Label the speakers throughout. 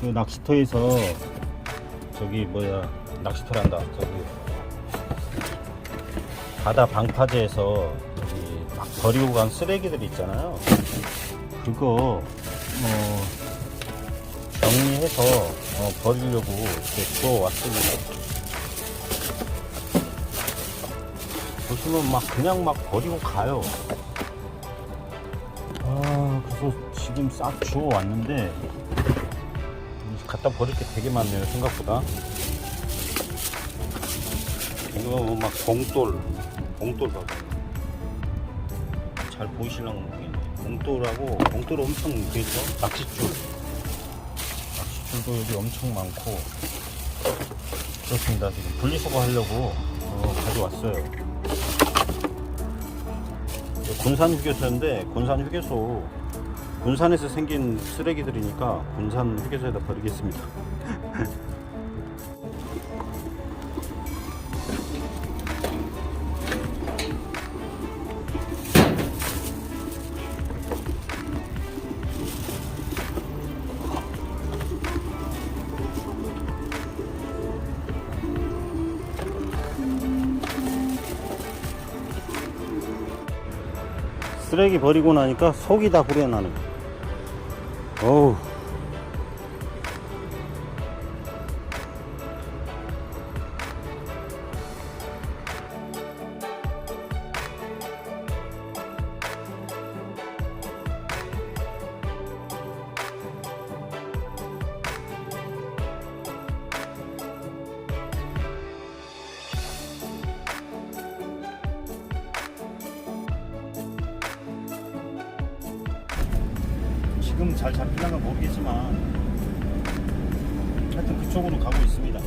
Speaker 1: 그 낚시터에서 저기 뭐야 낚시터를 한다. 저기 바다 방파제에서 저기 막 버리고 간 쓰레기들 있잖아요. 그거 어 정리해서 어, 버리려고 이렇게 주워 왔습니다. 보시면 막 그냥 막 버리고 가요. 아 그래서 지금 싹 주워 왔는데 갖다 버릴 게. 되게 많네요 생각보다. 이거 막 봉돌 봉돌 봐봐. 잘 보이실랑가 모르겠네 봉돌하고 봉돌 엄청 되죠 낚싯줄. 낚싯줄도 여기 엄청 많고. 그렇습니다. 지금 분리수거 하려고 어, 가져왔어요. 군산 휴게소인데 군산 휴게소 군산에서 생긴 쓰레기들이니까 군산 휴게소에다 버리겠습니다. 쓰레기 버리고 나니까 속이 다 후련하네. 지금 잘 잡히려나 모르겠지만 하여튼 그쪽으로 가고 있습니다.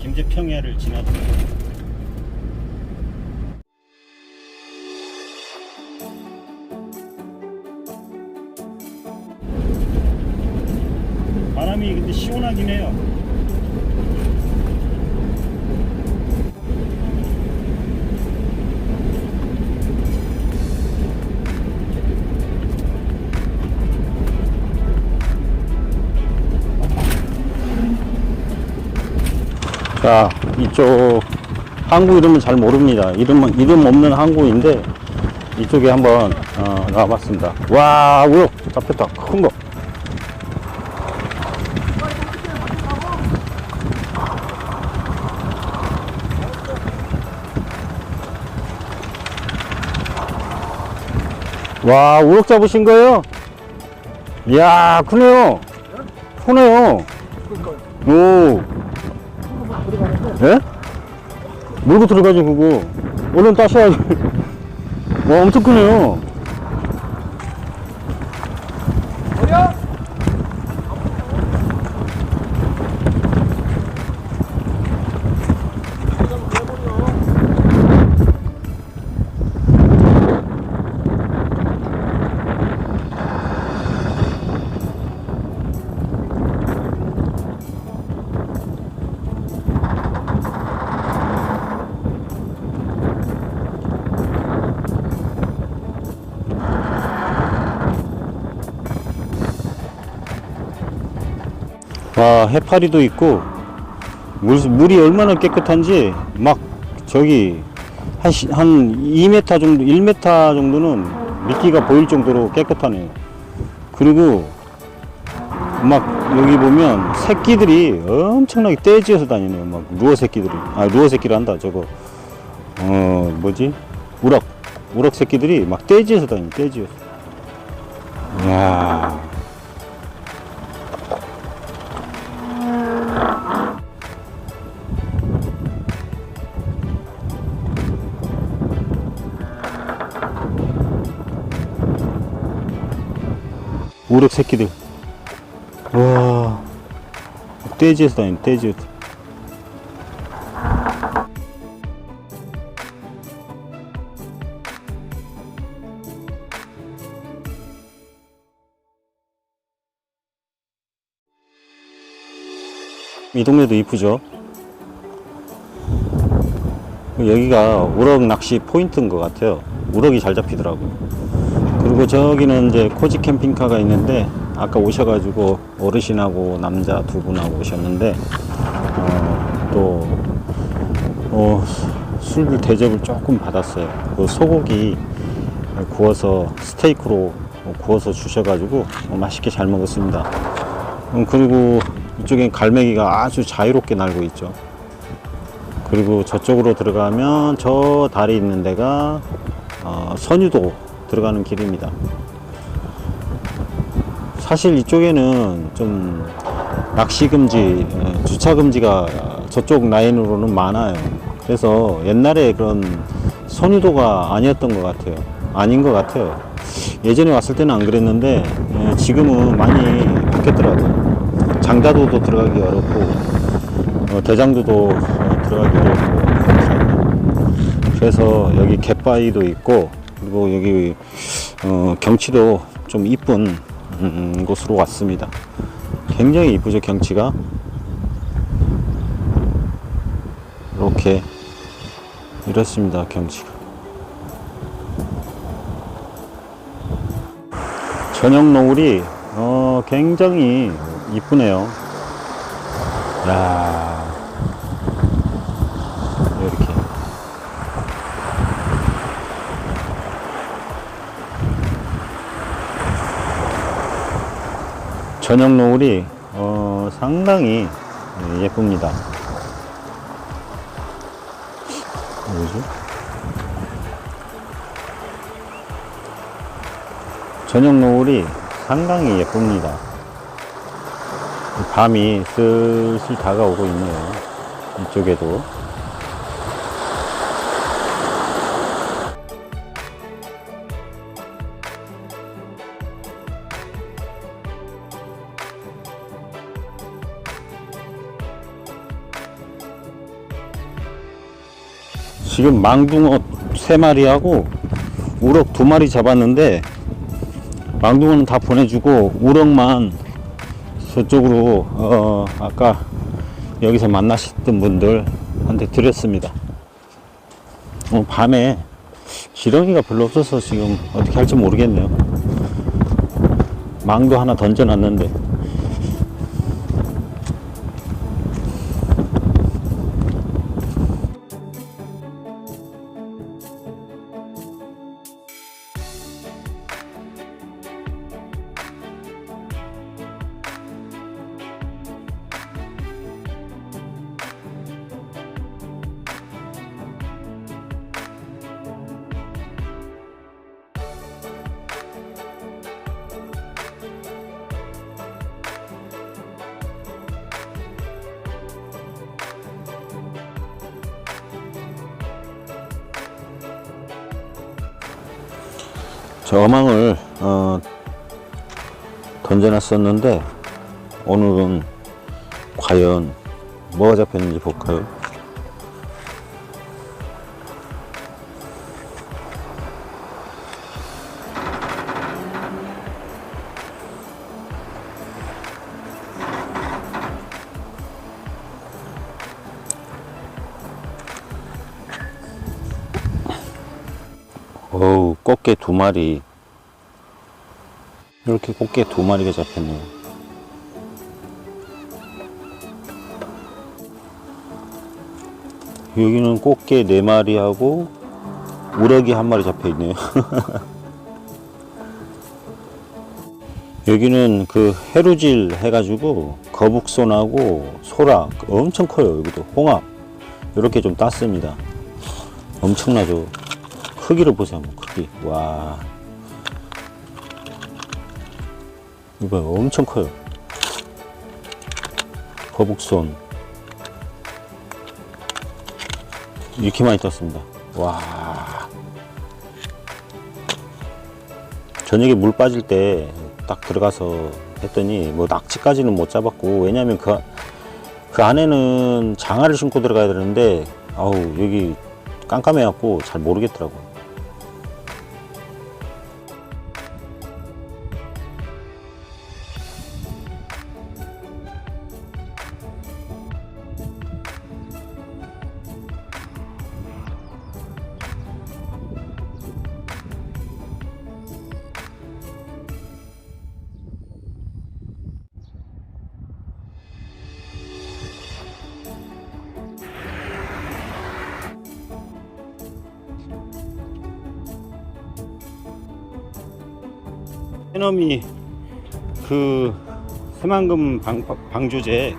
Speaker 1: 김제평야를 지나서 바람이 근데 시원하긴 해요. 자, 이쪽 항구 이름은 잘 모릅니다. 이름, 이름 없는 항구인데 이쪽에 한번 어, 나와봤습니다. 와, 우럭 잡혔다. 큰 거. 와, 우럭 잡으신 거예요? 이야, 크네요. 크네요. 오. 예? 물고 들어가죠 그거. 얼른 따셔야지. 와 엄청 크네요 와 해파리도 있고 물, 물이 얼마나 깨끗한지 막 저기 한, 시- 한 2m 정도 1m 정도는 미끼가 보일 정도로 깨끗하네요. 그리고 막 여기 보면 새끼들이 엄청나게 떼지어서 다니네요. 막 루어 새끼들이. 아 루어 새끼를 한다 저거. 어 뭐지? 우럭. 우럭 새끼들이 막 떼지어서 다니네 떼지어서. 이야 우럭 새끼들. 와. 떼지에서 다니, 떼지에서. 이 동네도 이쁘죠? 여기가 우럭 낚시 포인트인 것 같아요. 우럭이 잘 잡히더라고요. 그리고 저기는 이제 코지 캠핑카가 있는데 아까 오셔가지고 어르신하고 남자 두 분하고 오셨는데 어, 또 어, 술 대접을 조금 받았어요. 그 소고기 구워서 스테이크로 구워서 주셔가지고 어, 맛있게 잘 먹었습니다. 음, 그리고 이쪽엔 갈매기가 아주 자유롭게 날고 있죠. 그리고 저쪽으로 들어가면 저 다리 있는 데가 어, 선유도 들어가는 길입니다. 사실 이쪽에는 좀 낚시 금지, 예, 주차 금지가 저쪽 라인으로는 많아요. 그래서 옛날에 그런 선유도가 아니었던 것 같아요. 아닌 것 같아요. 예전에 왔을 때는 안 그랬는데 예, 지금은 많이 바뀌었더라고요. 장다도도 들어가기 어렵고 어, 대장도도 어, 들어가기 어렵고. 그래서 여기 갯바위도 있고 그리고 여기 어, 경치도 좀 이쁜 음, 곳으로 왔습니다. 굉장히 이쁘죠 경치가? 이렇게 이렇습니다 경치가. 저녁 노을이 어, 굉장히 이쁘네요. 야. 이렇게 저녁 노을이 어, 상당히 예쁩니다. 뭐지? 저녁 노을이 상당히 예쁩니다. 밤이 슬슬 다가오고 있네요. 이쪽에도. 지금 망둥어 세 마리하고 우럭 두 마리 잡았는데 망둥어는 다 보내주고 우럭만 저쪽으로 어 아까 여기서 만나셨던 분들한테 드렸습니다. 어, 밤에 지렁이가 별로 없어서 지금 어떻게 할지 모르겠네요. 망도 하나 던져놨는데 저 어망을 어, 던져놨었는데 오늘은 과연 뭐가 잡혔는지 볼까요? 어우, 꽃게 두 마리. 이렇게 꽃게 두 마리가 잡혔네요. 여기는 꽃게 네 마리하고 우럭이 한 마리 잡혀 있네요. 여기는 그 해루질 해가지고 거북손하고 소라 엄청 커요. 여기도 홍합 이렇게 좀 땄습니다. 엄청나죠. 크기를 보세요, 크기. 와. 이거 엄청 커요. 거북손. 이렇게 많이 떴습니다. 와. 저녁에 물 빠질 때 딱 들어가서 했더니 뭐 낙지까지는 못 잡았고 왜냐면 그, 그 안에는 장화를 신고 들어가야 되는데 아우 여기 깜깜해갖고 잘 모르겠더라고요. 해넘이 그 새만금 방, 방조제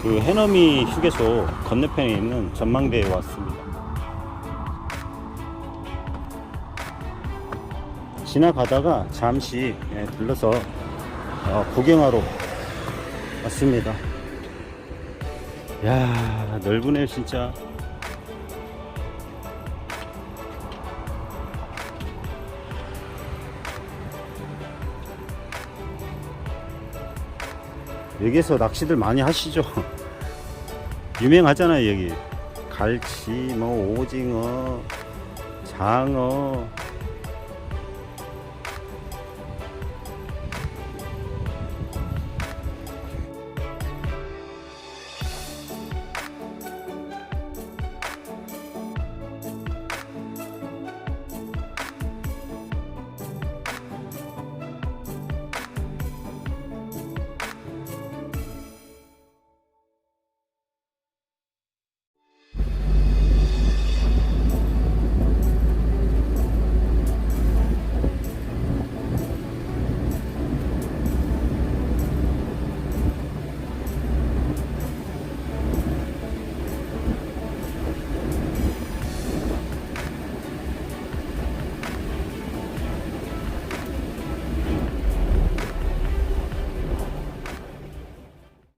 Speaker 1: 그 해넘이 휴게소 건너편에 있는 전망대에 왔습니다. 지나가다가 잠시 예, 들러서 어, 구경하러 왔습니다. 야 넓으네 진짜. 여기서 낚시들 많이 하시죠? 유명하잖아요 여기 갈치, 뭐 오징어, 장어,